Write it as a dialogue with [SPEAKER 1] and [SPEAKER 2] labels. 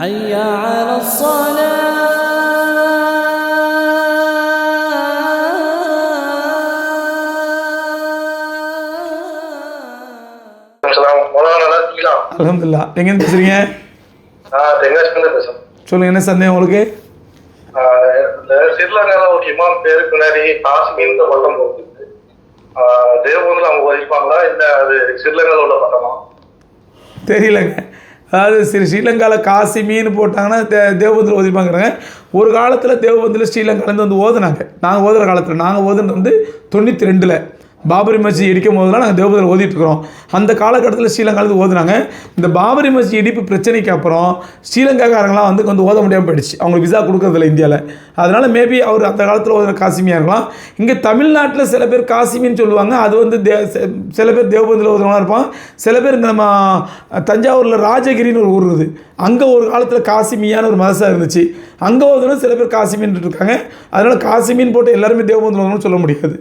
[SPEAKER 1] حي على الصلاة
[SPEAKER 2] சலாம் மொழா நல்லா இருக்கீங்களா
[SPEAKER 3] அலமதுல்லா எங்கேருந்து பேசுகிறீங்க
[SPEAKER 2] நான் தென்காசிலேருந்து பேசுறேன்
[SPEAKER 3] சொல்லுங்கள் என்ன சந்தேகம் உங்களுக்கு
[SPEAKER 2] ஆஹ் இந்த ஸ்ரீலங்கால ஒரு இமாம் பேருக்கு பின்னாடி காஷ்மீர்னு பட்டம் போகுது தேவபந்தில் அவங்க வதிப்பாங்களா இல்லை அது ஸ்ரீலங்கால உள்ள பட்டமா
[SPEAKER 3] தெரியலங்க அதாவது ஸ்ரீ ஸ்ரீலங்காவில் காசி மீன் போட்டாங்கன்னா தே தேவபந்தில் ஓதிப்பாங்கிறாங்க. ஒரு காலத்தில் தேவபந்தில் ஸ்ரீலங்காலேருந்து வந்து ஓதுனாங்க. நாங்கள் ஓதுகிற காலத்தில் நாங்கள் ஓதுனது வந்து தொண்ணூற்றி ரெண்டில். பாபரி மஸ்ஜித் இடிக்கும் போதெல்லாம் நாங்கள் தேவபந்தில் ஓதிட்டு இருக்கிறோம். அந்த காலகட்டத்தில் ஸ்ரீலங்காவில் ஓதுனாங்க. இந்த பாபரி மஸ்ஜித் இடிப்பு பிரச்சனைக்கு அப்புறம் ஸ்ரீலங்காக்காரங்களாம் வந்து கொஞ்சம் ஓத முடியாமல் போயிடுச்சு. அவங்களுக்கு விசா கொடுக்குறதில்ல இந்தியாவில் அதனால் மேபி அவர் அந்த காலத்தில் ஓதுன காசிமியாக இருக்கலாம். இங்கே தமிழ்நாட்டில் சில பேர் காசிமின்னு சொல்லுவாங்க. அது வந்து தே சில பேர் தேவபந்தில் ஓதுனவங்க இருப்பான். சில பேர் இந்த நம்ம தஞ்சாவூரில் ராஜகிரின்னு ஒரு ஊர் இருக்குது. அங்கே ஒரு காலத்தில் காசிமியான ஒரு மதசாக இருந்துச்சு. அங்கே ஓதுனா சில பேர் காசிமின்னு இருக்காங்க. அதனால் காசிமின்னு போட்டு எல்லாருமே தேவபந்தில் ஓதணும்னு சொல்ல முடியாது.